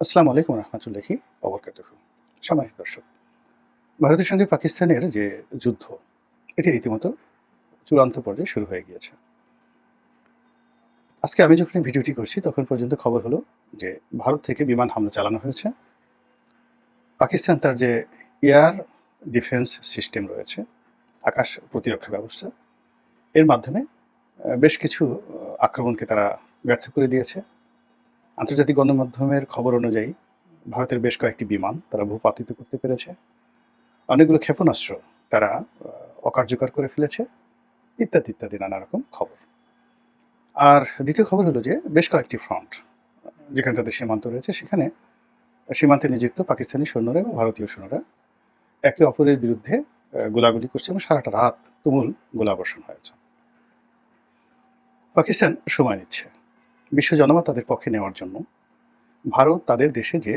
আসসালামু আলাইকুম রহমতুল্লাহি অবরকাত সম্মানিত দর্শক, ভারতের সঙ্গে পাকিস্তানের যে যুদ্ধ, এটি রীতিমতো চূড়ান্ত পর্যায়ে শুরু হয়ে গিয়েছে। আজকে আমি যখন ভিডিওটি করছি, তখন পর্যন্ত খবর হলো যে ভারত থেকে বিমান হামলা চালানো হয়েছে। পাকিস্তান তার যে এয়ার ডিফেন্স সিস্টেম রয়েছে, আকাশ প্রতিরক্ষা ব্যবস্থা, এর মাধ্যমে বেশ কিছু আক্রমণকে তারা ব্যর্থ করে দিয়েছে। আন্তর্জাতিক গণমাধ্যমের খবর অনুযায়ী ভারতের বেশ কয়েকটি বিমান তারা ভূপাতিত করতে পেরেছে। অনেকগুলো ক্ষেপণাস্ত্র তারা অকার্যকর করে ফেলেছে, ইত্যাদি ইত্যাদি নানা রকম খবর। আর দ্বিতীয় খবর হলো যে, বেশ কয়েকটি ফ্রন্ট যেখানে তাদের সীমান্ত রয়েছে, সেখানে সীমান্তে নিযুক্ত পাকিস্তানি সৈন্যরা এবং ভারতীয় সৈন্যরা একে অপরের বিরুদ্ধে গোলাগুলি করছে এবং সারাটা রাত তুমুল গোলাবর্ষণ হয়েছে। পাকিস্তান সময় নিচ্ছে। বিশ্ব জনমত তাদের পক্ষে নেওয়ার জন্য ভারত তাদের দেশে যে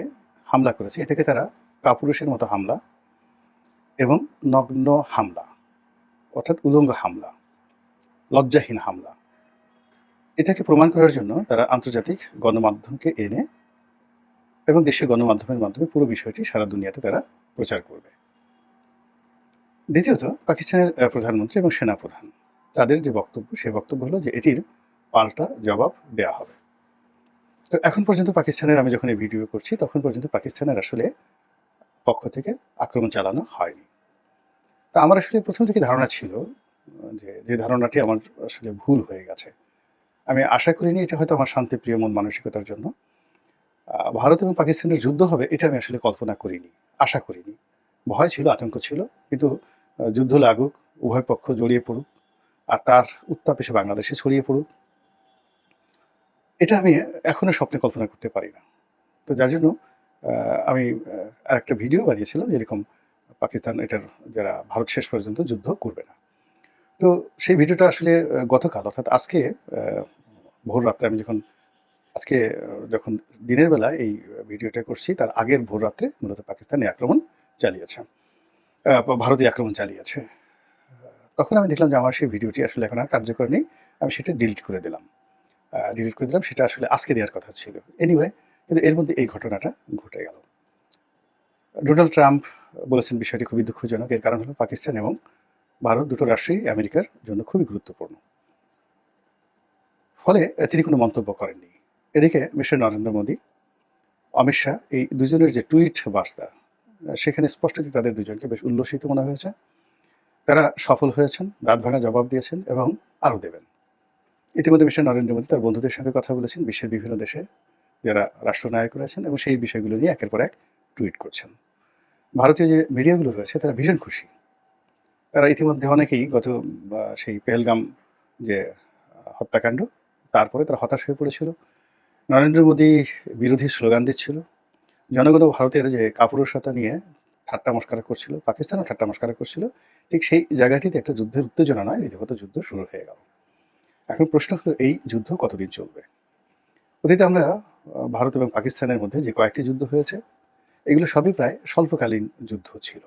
হামলা করেছে, এটাকে তারা কাপুরুষের মতো হামলা এবং নগ্ন হামলা, অর্থাৎ উলঙ্গ হামলা, লজ্জাহীন হামলা, এটাকে প্রমাণ করার জন্য তারা আন্তর্জাতিক গণমাধ্যমকে এনে এবং দেশীয় গণমাধ্যমের মাধ্যমে পুরো বিষয়টি সারা দুনিয়াতে তারা প্রচার করবে। দ্বিতীয়ত, পাকিস্তানের প্রধানমন্ত্রী এবং সেনাপ্রধান, তাদের যে বক্তব্য সেই বক্তব্য হলো যে এটির পাল্টা জবাব দেয়া হবে। তো এখন পর্যন্ত পাকিস্তানের, আমি যখন এই ভিডিও করছি, তখন পর্যন্ত পাকিস্তানের আসলে পক্ষ থেকে আক্রমণ চালানো হয়নি। তা আমার আসলে প্রথম থেকে ধারণা ছিল যে যে ধারণাটি আমার আসলে ভুল হয়ে গেছে। আমি আশা করিনি এটা হয়তো আমার শান্তিপ্রিয় মন মানসিকতার জন্য। ভারত এবং পাকিস্তানের যুদ্ধ হবে এটা আমি আসলে কল্পনা করিনি, আশা করিনি। ভয় ছিল, আতঙ্ক ছিল, কিন্তু যুদ্ধ লাগুক, উভয় পক্ষ জড়িয়ে পড়ুক, আর তার উত্তাপ এসে বাংলাদেশে ছড়িয়ে পড়ুক। এটা আমি এখনও স্বপ্নে কল্পনা করতে পারি না। তো যার জন্য আমি একটা ভিডিও বানিয়েছিলাম যেরকম পাকিস্তান এটার যারা ভারত শেষ পর্যন্ত যুদ্ধ করবে না। তো সেই ভিডিওটা আসলে গতকাল অর্থাৎ আজকে ভোর রাত্রে আমি যখন আজকে যখন দিনের বেলা এই ভিডিওটা করছি তার আগের ভোর রাত্রে মূলত পাকিস্তানে আক্রমণ চালিয়েছে আহ, ভারতীয় আক্রমণ চালিয়েছে। তখন আমি দেখলাম যে আমার সেই ভিডিওটি আসলে এখন আর কার্যকর নেই আমি সেটা ডিলিট করে দিলাম। ডিলিট করে দিলাম, সেটা আসলে আজকে দেওয়ার কথা ছিল। এনিওয়ে কিন্তু এর মধ্যে এই ঘটনাটা ঘটে গেল। ডোনাল্ড ট্রাম্প বলেছেন বিষয়টি খুবই দুঃখজনক, এর কারণ হলো পাকিস্তান এবং ভারত দুটো রাষ্ট্রই আমেরিকার জন্য খুবই গুরুত্বপূর্ণ। ফলে তিনি কোনো মন্তব্য করেননি। এদিকে মিস্টার নরেন্দ্র মোদী, অমিত শাহ, এই দুজনের যে টুইট বার্তা সেখানে স্পষ্টতই তাদের দুজনকে বেশ উল্লসিত মনে হয়েছে। তারা সফল হয়েছেন দাঁত ভাঙা জবাব দিয়েছেন এবং আরও দেবেন। ইতিমধ্যে মিস্টার নরেন্দ্র মোদী তার বন্ধুদের সঙ্গে কথা বলেছেন, বিশ্বের বিভিন্ন দেশে যারা রাষ্ট্রনায়ক রয়েছেন এবং সেই বিষয়গুলো নিয়ে একের পর এক টুইট করছেন। ভারতীয় যে মিডিয়াগুলো রয়েছে, তারা ভীষণ খুশি। তারা ইতিমধ্যে অনেকেই গত সেই পেহেলগাম যে হত্যাকাণ্ড, তারপরে তারা হতাশ হয়ে পড়েছিল। নরেন্দ্র মোদী বিরোধী স্লোগান দিচ্ছিল। জনগণ ভারতের যে কাপুরুষতা নিয়ে ঠাট্টা মস্কারা করছিল, পাকিস্তানও ঠাট্টা মস্কারা করছিল, ঠিক সেই জায়গাটিতে একটা যুদ্ধের উত্তেজনা নয়, রীতিমতো যুদ্ধ শুরু হয়ে গেল। এখন প্রশ্ন হলো, এই যুদ্ধ কতদিন চলবে? অতীতে আমরা ভারত এবং পাকিস্তানের মধ্যে যে কয়েকটি যুদ্ধ হয়েছে, এগুলো সবই প্রায় স্বল্পকালীন যুদ্ধ ছিল।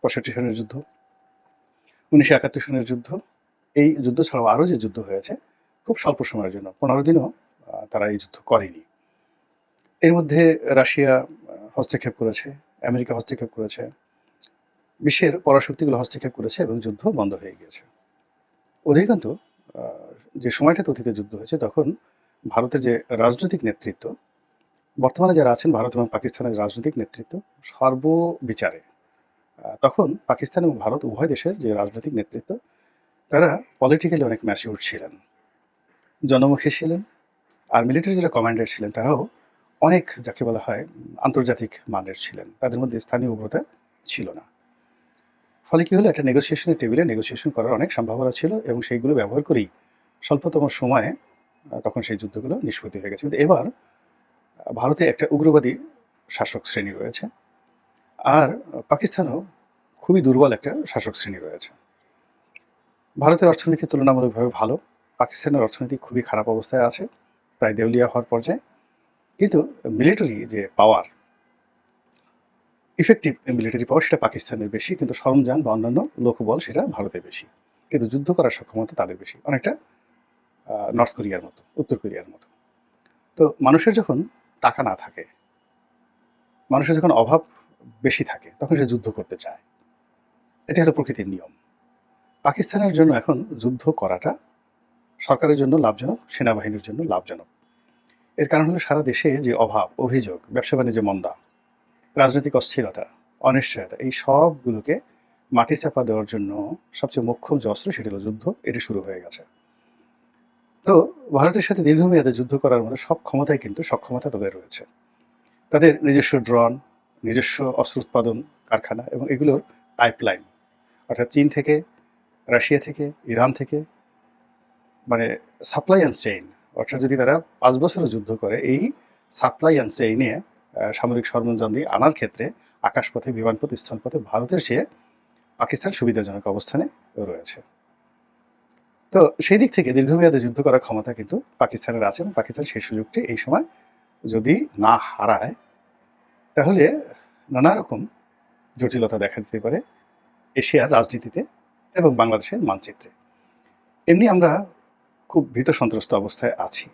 পঁয়ষট্টি সনের যুদ্ধ, উনিশশো একাত্তর সনের যুদ্ধ, এই যুদ্ধ ছাড়াও আরও যে যুদ্ধ হয়েছে, খুব স্বল্প সময়ের জন্য, পনেরো দিনও তারা এই যুদ্ধ করেনি। এর মধ্যে রাশিয়া হস্তক্ষেপ করেছে, আমেরিকা হস্তক্ষেপ করেছে, বিশ্বের পরাশক্তিগুলো হস্তক্ষেপ করেছে এবং যুদ্ধ বন্ধ হয়ে গিয়েছে। অধিকান্ত যে সময়টাতে অতীতে যুদ্ধ হয়েছে, তখন ভারতের যে রাজনৈতিক নেতৃত্ব, বর্তমানে যারা আছেন ভারত এবং পাকিস্তানের রাজনৈতিক নেতৃত্ব, সর্ববিচারে তখন পাকিস্তান এবং ভারত উভয় দেশের যে রাজনৈতিক নেতৃত্ব, তারা পলিটিক্যালি অনেক ম্যাচিউর ছিলেন। জনমুখী ছিলেন আর মিলিটারি যারা কমান্ডার ছিলেন, তারাও অনেক যাকে বলা হয় আন্তর্জাতিক মানের ছিলেন। তাদের মধ্যে স্থানীয় উগ্রতা ছিল না। ফলে কি হলো? একটা নেগোসিয়েশনের টেবিলে নেগোসিয়েশন করার অনেক সম্ভাবনা ছিল এবং সেইগুলো ব্যবহার করেই স্বল্পতম সময়ে তখন সেই যুদ্ধগুলো নিষ্পত্তি হয়ে গেছে। কিন্তু এবার ভারতে একটা উগ্রবাদী শাসক শ্রেণি রয়েছে আর পাকিস্তানও খুবই দুর্বল একটা শাসক শ্রেণি রয়েছে। ভারতের অর্থনীতি তুলনামূলকভাবে ভালো, পাকিস্তানের অর্থনীতি খুবই খারাপ অবস্থায় আছে, প্রায় দেউলিয়া হওয়ার পর্যায়ে। কিন্তু মিলিটারি যে পাওয়ার ইফেক্টিভ মিলিটারি পাওয়ার সেটা পাকিস্তানের বেশি, কিন্তু সরঞ্জাম বা অন্যান্য লোকবল সেটা ভারতের বেশি। কিন্তু যুদ্ধ করার সক্ষমতা তাদের বেশি। অনেকটা নর্থ কোরিয়ার মতো, উত্তর কোরিয়ার মতো। তো মানুষের যখন টাকা না থাকে, মানুষের যখন অভাব বেশি থাকে, তখন সে যুদ্ধ করতে চায়। এটা হলো প্রকৃতির নিয়ম। পাকিস্তানের জন্য এখন যুদ্ধ করাটা সরকারের জন্য লাভজনক, সেনাবাহিনীর জন্য লাভজনক। এর কারণ হলো সারা দেশে যে অভাব, অভিযোগ, ব্যবসা বাণিজ্যে মন্দা, রাজনৈতিক অস্থিরতা, অনিশ্চয়তা, এই সবগুলোকে মাটি চাপা দেওয়ার জন্য সবচেয়ে মোক্ষম যে অস্ত্র, সেটি হলো যুদ্ধ। এটি শুরু হয়ে গেছে। তো ভারতের সাথে দীর্ঘমেয়াদে যুদ্ধ করার মতো সব ক্ষমতাই কিন্তু সক্ষমতা তাদের রয়েছে। তাদের নিজস্ব ড্রোন, নিজস্ব অস্ত্র উৎপাদন কারখানা এবং এগুলোর পাইপলাইন অর্থাৎ চীন থেকে, রাশিয়া থেকে, ইরান থেকে মানে সাপ্লাই অ্যান্ড চেইন অর্থাৎ যদি তারা পাঁচ বছরও যুদ্ধ করে, এই সাপ্লাই অ্যান্ড চেইনে সামরিক সরঞ্জাম দিয়ে আনার ক্ষেত্রে আকাশপথে, বিমানপথে স্থলপথে ভারতের চেয়ে পাকিস্তান সুবিধাজনক অবস্থানে রয়েছে। তো সেই দিক থেকে দীর্ঘমেয়াদে যুদ্ধ করার ক্ষমতা কিন্তু পাকিস্তানের আছে এবং পাকিস্তান সেই সুযোগটি এই সময় যদি না হারায়, তাহলে নানা রকম জটিলতা দেখা দিতে পারে এশিয়ার রাজনীতিতে এবং বাংলাদেশের মানচিত্রে। এমনি আমরা খুব ভীত সন্ত্রস্ত অবস্থায় আছি।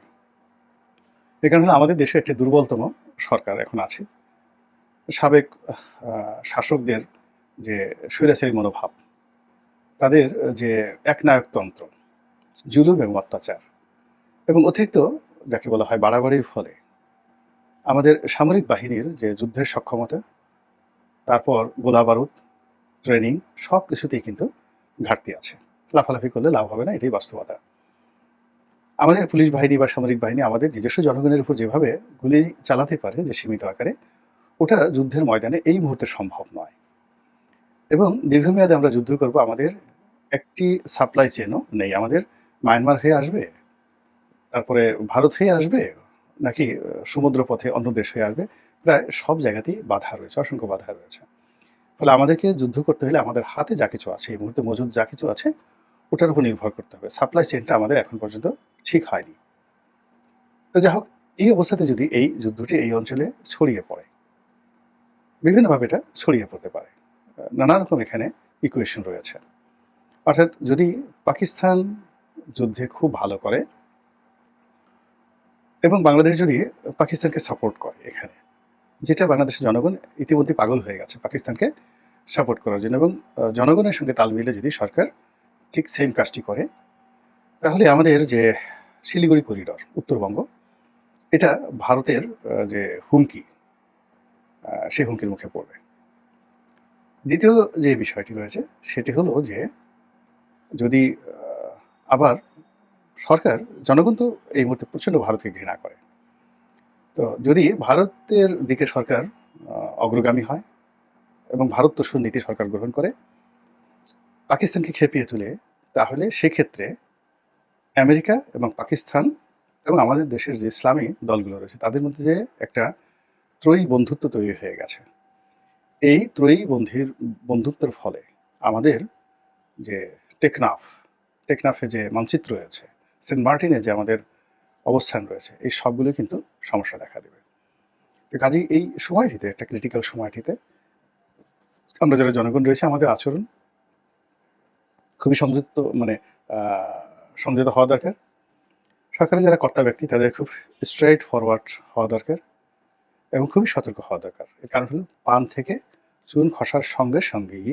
এ কারণে আমাদের দেশে একটি দুর্বলতম সরকার এখন আছে। সাবেক শাসকদের যে স্বৈরাচারী মনোভাব, তাদের যে একনায়কতন্ত্র জুলুম এবং অত্যাচার এবং অতিরিক্ত যাকে বলা হয় বাড়াবাড়ির ফলে। আমাদের সামরিক বাহিনীর যে যুদ্ধের সক্ষমতা, তারপর গোলা বারুদ, ট্রেনিং সব কিছুতেই কিন্তু ঘাটতি আছে। লাফালাফি করলে লাভ হবে না, এটাই বাস্তবতা। আমাদের পুলিশ বাহিনী বা সামরিক বাহিনী আমাদের নিজস্ব জনগণের উপর যেভাবে গুলি চালাতে পারে যে সীমিত আকারে, ওটা যুদ্ধের ময়দানে এই মুহূর্তে সম্ভব নয়। এবং দীর্ঘমেয়াদে আমরা যুদ্ধ করব, আমাদের একটি সাপ্লাই চেনও নেই। আমাদের মায়ানমার হয়ে আসবে? তারপরে ভারত হয়ে আসবে? নাকি সমুদ্র পথে অন্য দেশ হয়ে আসবে? প্রায় সব জায়গাতেই বাধা রয়েছে, অসংখ্য বাধা রয়েছে। ফলে আমাদেরকে যুদ্ধ করতে হলে আমাদের হাতে যা কিছু আছে, এই মুহূর্তে মজুদ যা কিছু আছে, ওটার উপর নির্ভর করতে হবে। সাপ্লাই চেনটা আমাদের এখন পর্যন্ত ঠিক হয়নি। তো যাই হোক, এই অবস্থাতে যদি এই যুদ্ধটি এই অঞ্চলে ছড়িয়ে পড়ে, বিভিন্নভাবে এটা ছড়িয়ে পড়তে পারে। নানা রকম এখানে ইকুয়েশন রয়েছে। অর্থাৎ যদি পাকিস্তান যুদ্ধে খুব ভালো করে এবং বাংলাদেশ যদি পাকিস্তানকে সাপোর্ট করে এখানে, যেটা বাংলাদেশের জনগণ ইতিমধ্যে পাগল হয়ে গেছে পাকিস্তানকে সাপোর্ট করার জন্য এবং জনগণের সঙ্গে তাল মিলে যদি সরকার ঠিক সেম কাজটি করে, তাহলে আমাদের যে শিলিগুড়ি করিডর উত্তরবঙ্গ, এটা ভারতের যে হুমকি সেই হুমকির মুখে পড়বে। দ্বিতীয় যে বিষয়টি রয়েছে, সেটি হলো যে যদি আবার সরকার, জনগণ তো এই মুহূর্তে প্রচণ্ড ভারতকে ঘৃণা করে। তো যদি ভারতের দিকে সরকার অগ্রগামী হয় এবং ভারত তো নীতি সরকার গ্রহণ করে, পাকিস্তানকে খেপিয়ে তুলে, তাহলে সেক্ষেত্রে আমেরিকা এবং পাকিস্তান এবং আমাদের দেশের যে ইসলামী দলগুলো রয়েছে, তাদের মধ্যে যে একটা ত্রয়ী বন্ধুত্ব তৈরি হয়ে গেছে। এই ত্রয়ী বন্ধির, বন্ধুত্বের ফলে আমাদের যে টেকনাফ টেকনাফে যে মানচিত্র রয়েছে, সেন্ট মার্টিনে যে আমাদের অবস্থান রয়েছে, এই সবগুলো কিন্তু সমস্যা দেখা দেবে। তো কাজেই এই সময়টিতে, একটা ক্রিটিক্যাল সময়টিতে আমরা যারা জনগণ রয়েছে, আমাদের আচরণ খুবই সংযুক্ত মানে সংযত হওয়া দরকার। সরকারের যারা কর্তা ব্যক্তি, তাদের খুব স্ট্রেট ফরওয়ার্ড হওয়া দরকার এবং খুবই সতর্ক হওয়া দরকার। এর কারণ হলো, পান থেকে চুন খসার সঙ্গে সঙ্গেই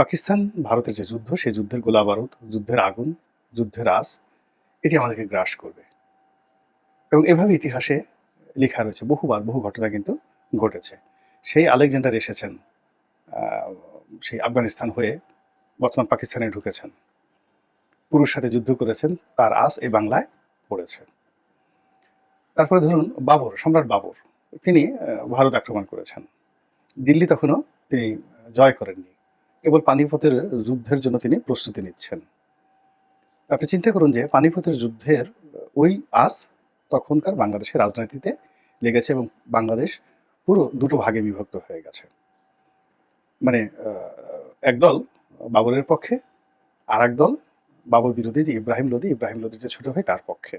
পাকিস্তান, ভারতের যে যুদ্ধ, সেই যুদ্ধের গোলা বারুদ, যুদ্ধের আগুন, যুদ্ধের আস, এটি আমাদেরকে গ্রাস করবে। এবং এভাবে ইতিহাসে লেখা রয়েছে, বহুবার বহু ঘটনা কিন্তু ঘটেছে। সেই আলেকজান্ডার এসেছেন সেই আফগানিস্তান হয়ে বর্তমান পাকিস্তানে ঢুকেছেন। পুরুষ সাথে যুদ্ধ করেছেন, তার আস এই বাংলায় পড়েছে। তারপরে ধরুন বাবর, সম্রাট বাবর, তিনি ভারত আক্রমণ করেছেন। দিল্লি তখনও তিনি জয় করেননি। কেবল পানিপথের যুদ্ধের জন্য তিনি প্রস্তুতি নিচ্ছেন। আপনি চিন্তা করুন যে, পানিপথের যুদ্ধের ওই আস তখনকার বাংলাদেশের রাজনীতিতে লেগেছে এবং বাংলাদেশ পুরো দুটো ভাগে বিভক্ত হয়ে গেছে। মানে একদল বাবরের পক্ষে আর দল বাবর বিরোধী, যে ইব্রাহিম লোদি ইব্রাহিম লোদির যে ছোট ভাই তার পক্ষে।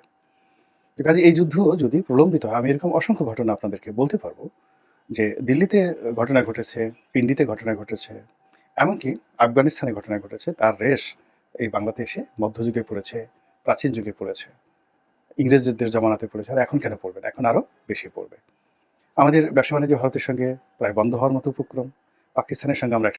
তো কাজে এই যুদ্ধ যদি প্রলম্বিত হয়, আমি এরকম অসংখ্য ঘটনা আপনাদেরকে বলতে পারব যে, দিল্লিতে ঘটনা ঘটেছে, পিন্ডিতে ঘটনা ঘটেছে এমনকি আফগানিস্তানে ঘটনা ঘটেছে, তার রেশ এই বাংলাদেশে মধ্যযুগে পড়েছে, প্রাচীন যুগে পড়েছে। ইংরেজদের জমানাতে পড়েছে, আর এখন কেন পড়বে না? এখন আরও বেশি পড়বে। আমাদের ব্যবসা বাণিজ্য ভারতের সঙ্গে প্রায় বন্ধ হওয়ার মতো উপক্রম। পাকিস্তানের সঙ্গে আমরা